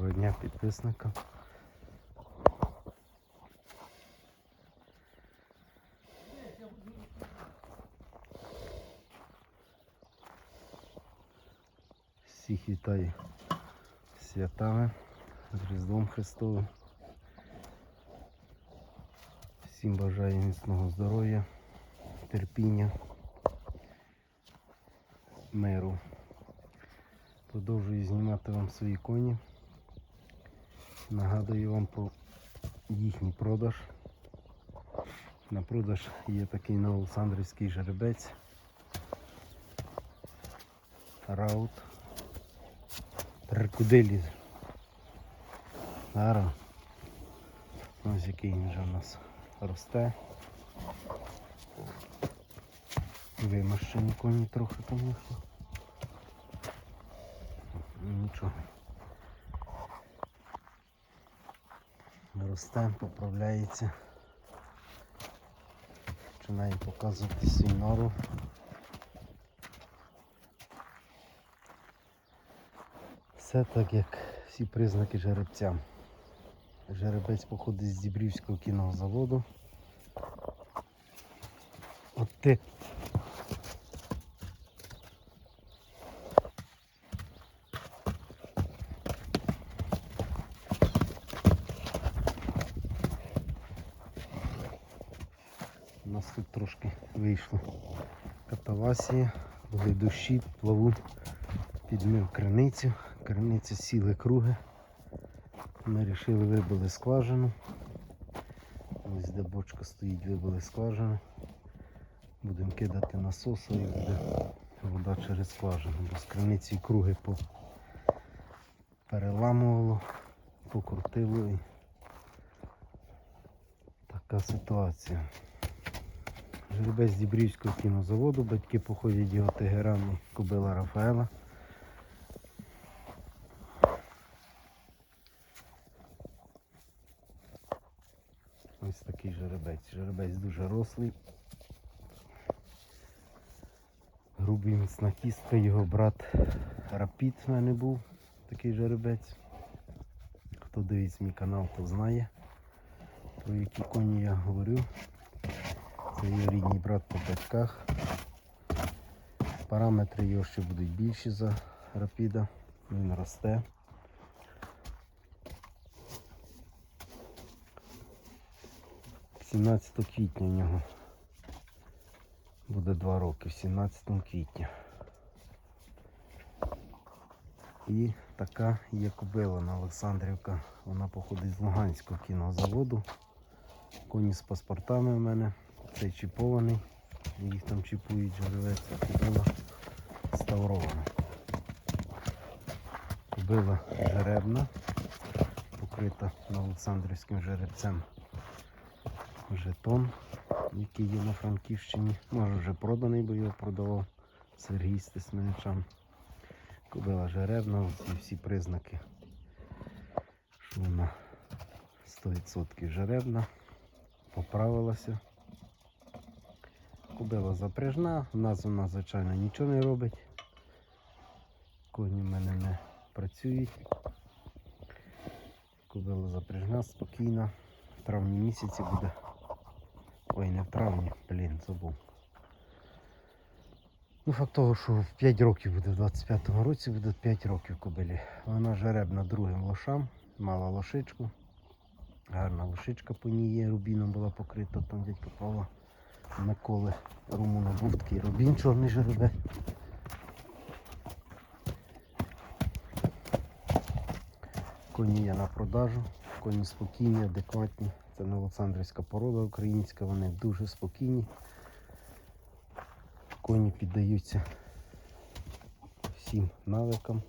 Доброго дня підписникам. Всіх вітаю святами, з Різдвом Христовим. Всім бажаю міцного здоров'я, терпіння, миру. Продовжую знімати вам свої коні. Нагадую вам про їхній продаж. На продаж є такий новоолександрівський жеребець. Раут. Трикуделі. Зараз. Ось який він вже у нас росте. Вимащені коні трохи, звісно. Нічого. Росте, поправляється. Починає показувати свій нору. Все так, як всі признаки жеребця. Жеребець походить з Дібрівського кінного заводу. От ти. Тут трошки вийшло катавасія, були плаву, підмив криницю, криниця сіли круги. Ми вирішили вибили скважину. Ось де бочка стоїть, вибили скважину. Будемо кидати насосом і буде вода через скважину. Бо з криниці круги переламувало, покрутило і така ситуація. Жеребець Дібрівського кінозаводу, батьки походять його Тегеран і Кобила Рафаела. Ось такий жеребець. Жеребець дуже рослий. Грубий міцна кістка, його брат Рапід в мене був такий жеребець. Хто дивиться мій канал, то знає, про які коні я говорю. Рідний брат по батьках. Параметри його ще будуть більші за рапіда. Він росте. – 17 квітня у нього буде 2 роки, в 17 квітня. І така є кобила Олександрівка. Вона походить з Луганського кінозаводу. Коні з паспортами в мене. Цей чіпований. Їх там чіпують жеребець, а кобила ставрована. Кобила жеребна, покрита Олександрівським жеребцем жетон, який є на Франківщині. Може вже проданий, бо його продавав Сергій Стесменичам. Кобила жеребна, ці всі признаки, що вона 100% жеребна, поправилася. Кобила запряжна, в нас вона, звичайно, нічого не робить. Коні в мене не працюють. Кобила запряжна, спокійна. В травні місяці буде. Ой, не в травні, блін, забув. Ну, факт того, що в 5 років буде, в 25-му році буде 5 років кобилі. Вона жеребна другим лошам, мала лошичку. Гарна лошичка по ній є, рубіном була покрита, там дядька Павла Миколи Румуна був такий рубін чорний жеребець. Коні є на продажу, коні спокійні, адекватні. Це Новоолександрівська порода українська, вони дуже спокійні. Коні піддаються всім навикам.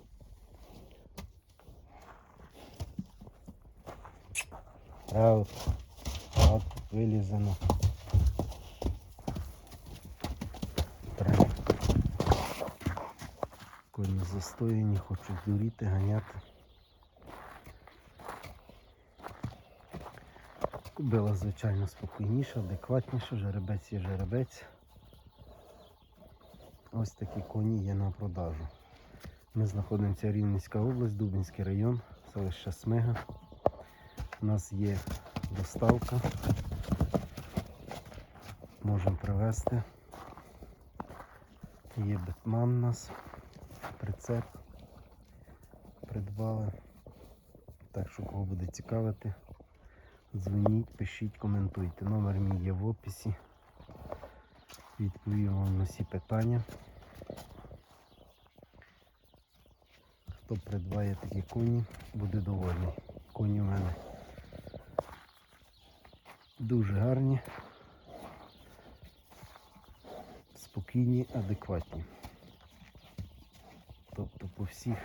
Раут вилізано. Коні застояні, хочуть дуріти, ганяти. Кубила, звичайно, спокійніша, адекватніша, жеребець є жеребець. Ось такі коні є на продажу. Ми знаходимося Рівненська область, Дубинський район, селище Смига. У нас є доставка. Можемо привезти. Є бетман у нас, прицеп. Придбали. Так що кого буде цікавити, дзвоніть, пишіть, коментуйте. Номер мій є в описі. Відповім вам на всі питання. Хто придбає такі коні, буде довольний. Коні у мене дуже гарні, спокійні, адекватні. По всіх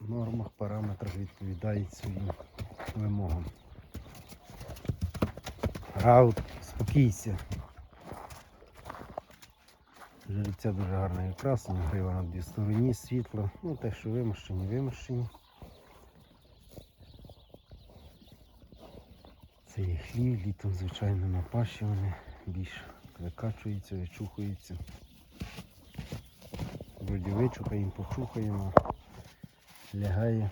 нормах, параметрах відповідають своїм вимогам. Раут, спокійся. Жеребця дуже гарна і красна, грива на дві стороні, світло, ну те, що вимощені, вимощені. Це є хлів, літом, звичайно, на паші вони більш викачуються, вичухуються. Вроді вичухаємо, почухаємо, лягає,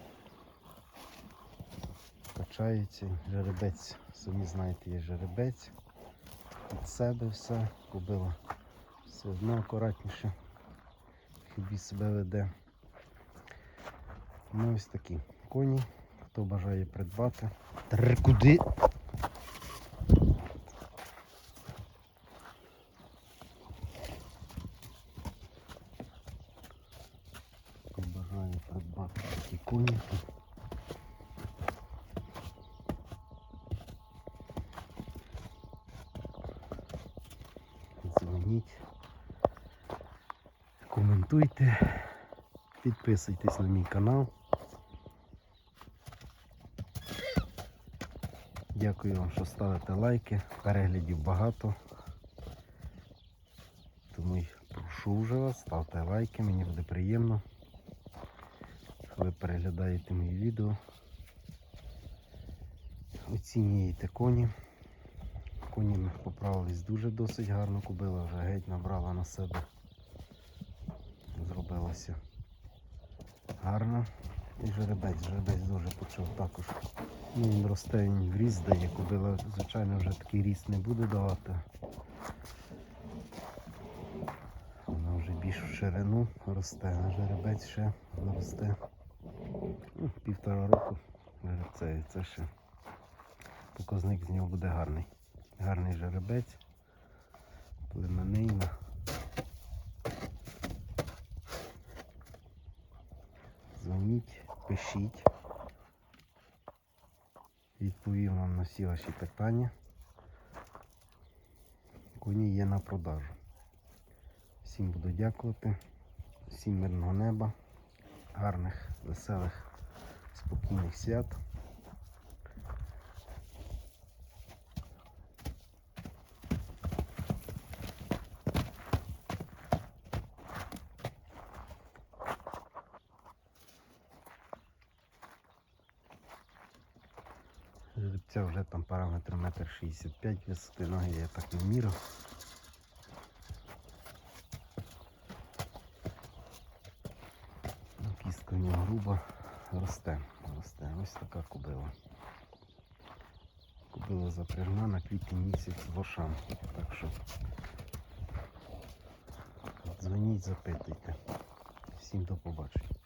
качається. Жеребець, самі знаєте, є жеребець. Від себе все, кобила все одно акуратніше. Хібі себе веде. Ну ось такі коні. Хто бажає придбати. Тр куди? Хто придбати такі коні. то Дзвоніть, коментуйте, підписуйтесь на мій канал. Дякую вам, що ставите лайки. Переглядів багато. Тому й прошу вже вас, ставте лайки, мені буде приємно. Ви переглядаєте мої відео. Оцінюєте коні. Коні поправились дуже досить гарно, кубила вже геть набрала на себе. Зробилося гарно. І жеребець, жеребець дуже почав також. Ну, він росте, він в ріст дає, кобила, звичайно, вже такий ріст не буде давати. Вона вже більш в ширину росте, а жеребець ще росте. Півтора року жеребцею, це ще показник з нього буде гарний. Гарний жеребець, племенний. на- Дзвоніть, пишіть. Відповім вам на всі ваші питання. Коні є на продажу. Всім буду дякувати. Всім мирного неба, гарних, веселих, спокійних свят. Жеребця вже там параметр 1,65 м висоти ноги я так не мірив. Ну, Кістка в нього груба, росте, росте. Ось така кубила. Кубила запрягна на квітень місяць вошам. Так що дзвоніть, запитуйте. Всім до побачення.